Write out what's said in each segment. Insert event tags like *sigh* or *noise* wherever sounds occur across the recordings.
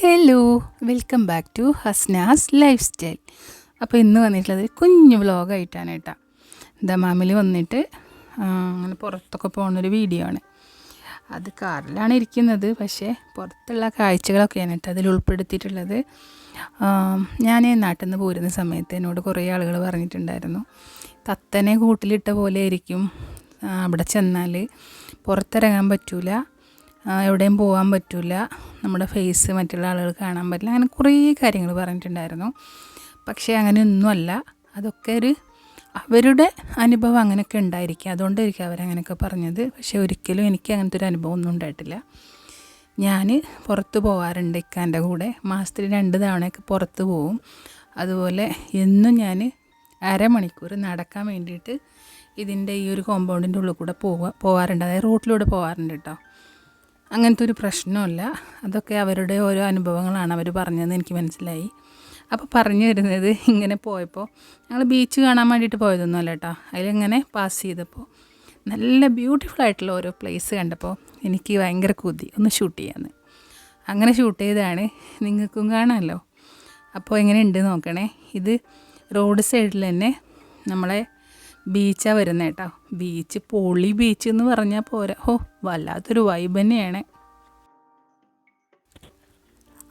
Hello welcome back to Hasna's life style അപ്പോൾ ഇന്ന് വന്നിട്ടുള്ളത് കുഞ്ഞു വ്ളോഗായിട്ടാണ് കേട്ടോ. ദമാമിൽ വന്നിട്ട് അങ്ങനെ പുറത്തൊക്കെ പോകുന്നൊരു വീഡിയോ ആണ്. അത് കാറിലാണ് ഇരിക്കുന്നത് പക്ഷേ പുറത്തുള്ള കാഴ്ചകളൊക്കെയാണ് കേട്ടോ അതിൽ ഉൾപ്പെടുത്തിയിട്ടുള്ളത്. ഞാൻ നാട്ടിൽ നിന്ന് പോരുന്ന സമയത്ത് എന്നോട് കുറേ ആളുകൾ പറഞ്ഞിട്ടുണ്ടായിരുന്നു തത്തനെ കൂട്ടിലിട്ട പോലെ ആയിരിക്കും അവിടെ ചെന്നാൽ പുറത്തിറങ്ങാൻ പറ്റൂല എവിടെയും പോകാൻ പറ്റില്ല നമ്മുടെ ഫേസ് മറ്റുള്ള ആളുകൾ കാണാൻ പറ്റില്ല. അങ്ങനെ കുറേ കാര്യങ്ങൾ പറഞ്ഞിട്ടുണ്ടായിരുന്നു. പക്ഷേ അങ്ങനെയൊന്നുമല്ല. അതൊക്കെ ഒരു അവരുടെ അനുഭവം അങ്ങനെയൊക്കെ ഉണ്ടായിരിക്കും. അതുകൊണ്ടായിരിക്കും അവരങ്ങനെയൊക്കെ പറഞ്ഞത്. പക്ഷേ ഒരിക്കലും എനിക്ക് അങ്ങനത്തെ ഒരു അനുഭവം ഒന്നും ഉണ്ടായിട്ടില്ല. ഞാൻ പുറത്ത് പോകാറുണ്ട് ഇക്കാന്റെ കൂടെ. മാസത്തിൽ രണ്ട് തവണയൊക്കെ പുറത്ത് പോവും. അതുപോലെ എന്നും ഞാൻ അരമണിക്കൂർ നടക്കാൻ വേണ്ടിയിട്ട് ഇതിന്റെ ഈ ഒരു കോമ്പൗണ്ടിന്റെ ഉള്ളിൽ കൂടെ പോവാ പോകാറുണ്ട് അതായത് റോട്ടിലൂടെ പോകാറുണ്ട് കേട്ടോ. അങ്ങനത്തെ ഒരു പ്രശ്നമില്ല അതൊക്കെ അവരുടെ ഓരോ അനുഭവങ്ങളാണ് അവർ പറഞ്ഞതെന്ന് എനിക്ക് മനസ്സിലായി. അപ്പോൾ പറഞ്ഞു വരുന്നത് ഇങ്ങനെ പോയപ്പോൾ ഞങ്ങൾ ബീച്ച് കാണാൻ വേണ്ടിയിട്ട് പോയതൊന്നുമല്ല കേട്ടോ അതിലിങ്ങനെ പാസ് ചെയ്തപ്പോൾ നല്ല ബ്യൂട്ടിഫുൾ ആയിട്ടുള്ള ഓരോ പ്ലേസ് കണ്ടപ്പോൾ എനിക്ക് ഭയങ്കര കൊതി. ഒന്ന് ഷൂട്ട് ചെയ്യാമെന്ന് അങ്ങനെ ഷൂട്ട് ചെയ്താണ് നിങ്ങൾക്കും കാണാമല്ലോ. അപ്പോൾ എങ്ങനെയുണ്ട് നോക്കണേ. ഇത് റോഡ് സൈഡിൽ തന്നെ നമ്മളെ ബീച്ചാണ് വരുന്നത് കേട്ടോ ബീച്ച് പൊളി ബീച്ച് എന്ന് പറഞ്ഞാൽ പോരാ. ഹോ വല്ലാത്തൊരു വൈബ് തന്നെയാണ്.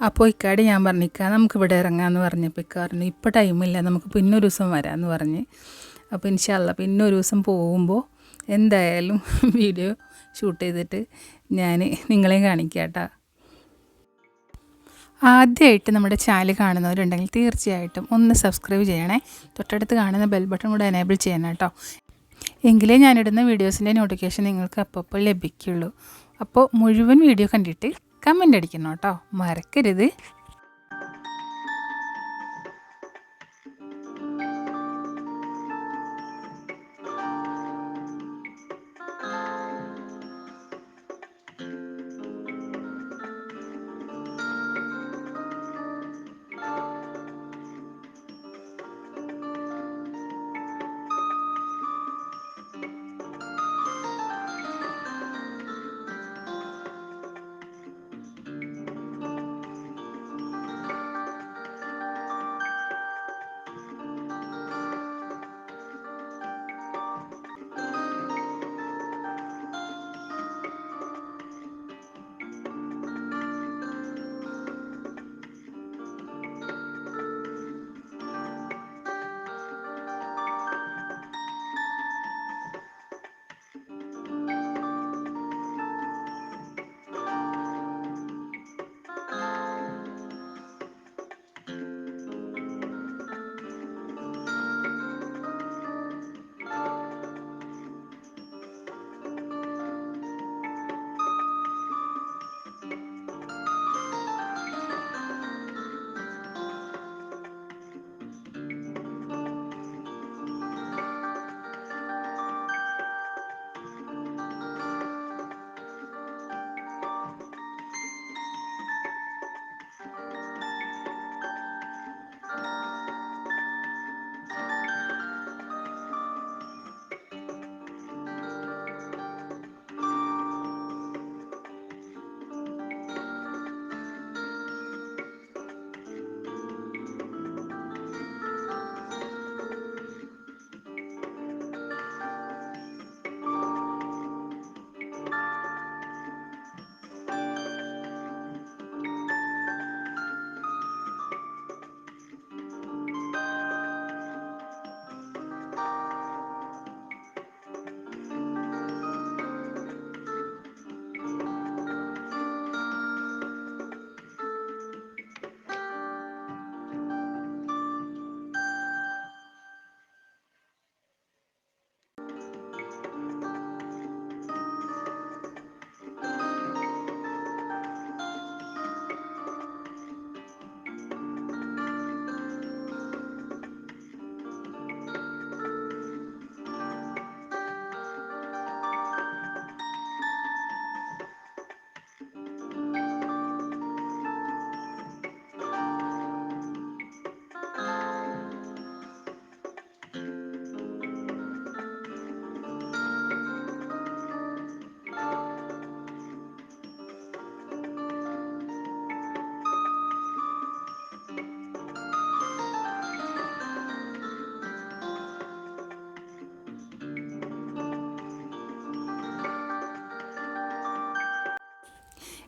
അപ്പോൾ ഇക്കാട് ഞാൻ പറഞ്ഞു ഇക്കാ നമുക്ക് ഇവിടെ ഇറങ്ങാമെന്ന് പറഞ്ഞപ്പോൾ ഇക്ക പറഞ്ഞു ഇപ്പോൾ ടൈമില്ല നമുക്ക് പിന്നെ ഒരു ദിവസം വരാമെന്ന് പറഞ്ഞ്. അപ്പോൾ ഇൻഷല്ല പിന്നെ ഒരു ദിവസം പോകുമ്പോൾ എന്തായാലും *laughs* വീഡിയോ ഷൂട്ട് ചെയ്തിട്ട് ഞാൻ നിങ്ങളെയും കാണിക്കാം കേട്ടോ ആദ്യമായിട്ട് നമ്മുടെ ചാനൽ കാണുന്നവരുണ്ടെങ്കിൽ തീർച്ചയായിട്ടും ഒന്ന് സബ്സ്ക്രൈബ് ചെയ്യണേ. തൊട്ടടുത്ത് കാണുന്ന ബെൽ ബട്ടൺ കൂടെ എനേബിൾ ചെയ്യണം കേട്ടോ. എങ്കിലേ ഞാനിടുന്ന വീഡിയോസിന്റെ നോട്ടിഫിക്കേഷൻ നിങ്ങൾക്ക് അപ്പപ്പോൾ ലഭിക്കുള്ളൂ. അപ്പോൾ മുഴുവൻ വീഡിയോ കണ്ടിട്ട് കമന്റ് അടിക്കണം കേട്ടോ. മറക്കരുത്.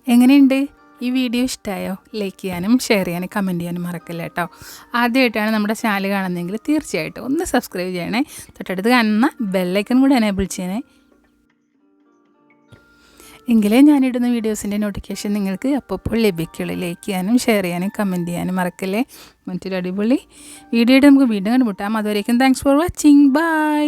എങ്ങനെയുണ്ട്? ഈ വീഡിയോ ഇഷ്ടമായോ ലൈക്ക് ചെയ്യാനും ഷെയർ ചെയ്യാനും കമന്റ് ചെയ്യാനും മറക്കില്ല കേട്ടോ ആദ്യമായിട്ടാണ് നമ്മുടെ ചാനൽ കാണുന്നതെങ്കിൽ തീർച്ചയായിട്ടും ഒന്ന് സബ്സ്ക്രൈബ് ചെയ്യണേ. തൊട്ടടുത്ത് കാണുന്ന ബെല്ലൈക്കൺ കൂടി എനേബിൾ ചെയ്യണേ. എങ്കിലേ ഞാനിടുന്ന വീഡിയോസിന്റെ നോട്ടിഫിക്കേഷൻ നിങ്ങൾക്ക് അപ്പോൾ ലഭിക്കുള്ളൂ. ലൈക്ക് ചെയ്യാനും ഷെയർ ചെയ്യാനും കമന്റ് ചെയ്യാനും മറക്കല്ലേ? മറ്റൊരു അടിപൊളി വീഡിയോ നമുക്ക് വീണ്ടും കണ്ടുമുട്ടാം. അതുവരേക്കും താങ്ക്സ് ഫോർ വാച്ചിങ് ബൈ